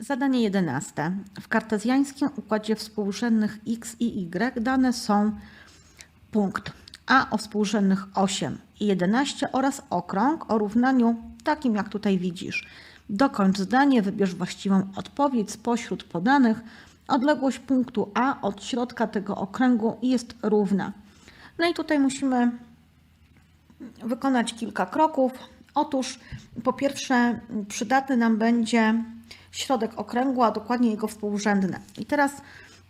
Zadanie 11. W kartezjańskim układzie współrzędnych x i y dane są punkt A o współrzędnych 8 i 11 oraz okrąg o równaniu takim jak tutaj widzisz. Dokończ zdanie, wybierz właściwą odpowiedź spośród podanych. Odległość punktu A od środka tego okręgu jest równa. No i tutaj musimy wykonać kilka kroków. Otóż po pierwsze przydatny nam będzie środek okręgu, a dokładnie jego współrzędne. I teraz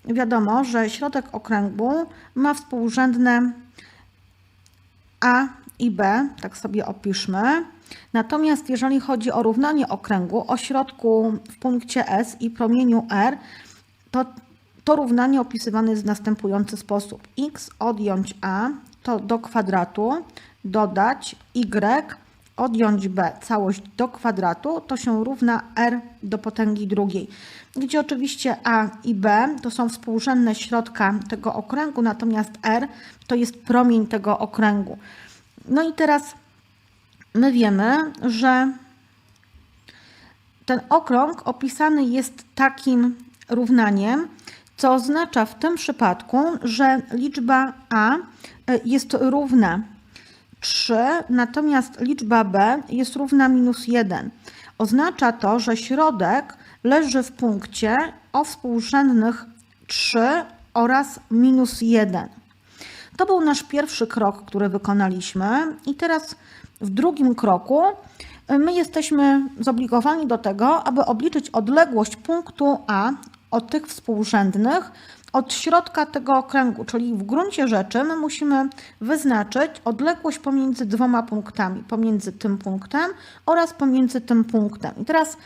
wiadomo, że środek okręgu ma współrzędne A i B, tak sobie opiszmy. Natomiast jeżeli chodzi o równanie okręgu o środku w punkcie S i promieniu R, to to równanie opisywane jest w następujący sposób. x odjąć a to do kwadratu, dodać y odjąć b całość do kwadratu, to się równa r do potęgi drugiej. Gdzie oczywiście a i b to są współrzędne środka tego okręgu, natomiast r to jest promień tego okręgu. No i teraz my wiemy, że ten okrąg opisany jest takim równaniem, co oznacza w tym przypadku, że liczba a e, jest równa 3, natomiast liczba b jest równa minus 1. Oznacza to, że środek leży w punkcie o współrzędnych 3 oraz minus 1. To był nasz pierwszy krok, który wykonaliśmy, i teraz w drugim kroku e, my jesteśmy zobligowani do tego, aby obliczyć odległość punktu A od tych współrzędnych od środka tego okręgu, czyli w gruncie rzeczy my musimy wyznaczyć odległość pomiędzy dwoma punktami, pomiędzy tym punktem oraz pomiędzy tym punktem. I teraz,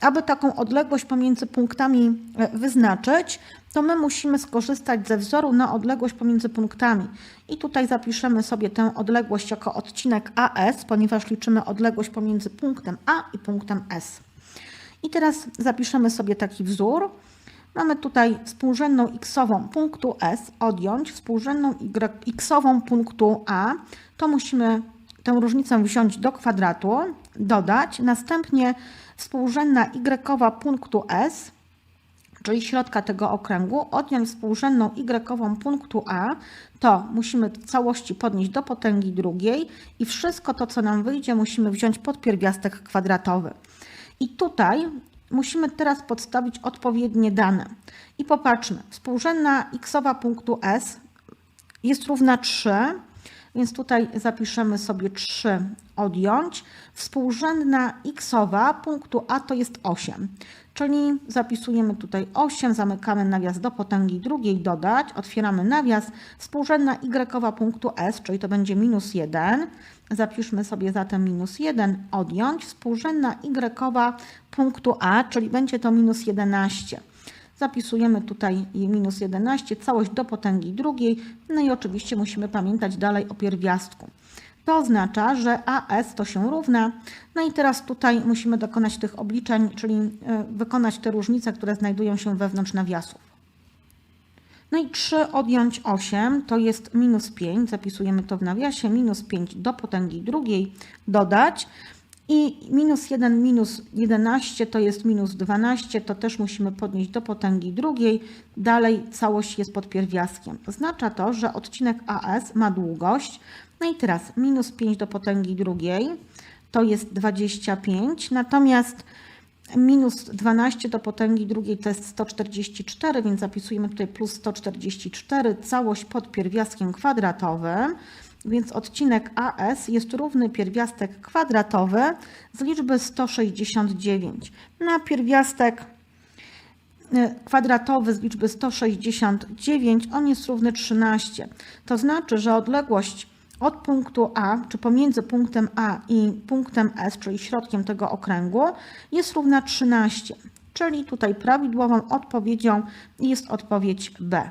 aby taką odległość pomiędzy punktami e, wyznaczyć, to my musimy skorzystać ze wzoru na odległość pomiędzy punktami. I tutaj zapiszemy sobie tę odległość jako odcinek AS, ponieważ liczymy odległość pomiędzy punktem A i punktem S. I teraz zapiszemy sobie taki wzór. Mamy tutaj współrzędną x-ową punktu S odjąć współrzędną y x-ową punktu A. To musimy tę różnicę wziąć do kwadratu, dodać. Następnie współrzędna y punktu S, czyli środka tego okręgu, odjąć współrzędną y punktu A, to musimy całości podnieść do potęgi drugiej i wszystko to, co nam wyjdzie, musimy wziąć pod pierwiastek kwadratowy. I tutaj musimy teraz podstawić odpowiednie dane. I popatrzmy, współrzędna xowa punktu S jest równa 3, więc tutaj zapiszemy sobie 3 odjąć. Współrzędna xowa punktu A to jest 8, czyli zapisujemy tutaj 8, zamykamy nawias do potęgi drugiej, dodać, otwieramy nawias, współrzędna y punktu S, czyli to będzie minus 1, Zapiszmy sobie zatem minus 1, odjąć współrzędna y punktu A, czyli będzie to minus 11. Zapisujemy tutaj minus 11, całość do potęgi drugiej, no i oczywiście musimy pamiętać dalej o pierwiastku. To oznacza, że AS to się równa. No i teraz tutaj musimy dokonać tych obliczeń, czyli e, wykonać te różnice, które znajdują się wewnątrz nawiasów. No i 3 odjąć 8 to jest minus 5, zapisujemy to w nawiasie, minus 5 do potęgi drugiej, dodać i minus 1 minus 11 to jest minus 12, to też musimy podnieść do potęgi drugiej, dalej całość jest pod pierwiastkiem. Oznacza to, że odcinek AS ma długość, no i teraz minus 5 do potęgi drugiej to jest 25, natomiast Minus 12 do potęgi drugiej to jest 144, więc zapisujemy tutaj plus 144, całość pod pierwiastkiem kwadratowym. Więc odcinek AS jest równy pierwiastek kwadratowy z liczby 169 na pierwiastek y, kwadratowy z liczby 169, on jest równy 13. To znaczy, że odległość od punktu A, czy pomiędzy punktem A i punktem S, czyli środkiem tego okręgu, jest równa 13. Czyli tutaj prawidłową odpowiedzią jest odpowiedź B.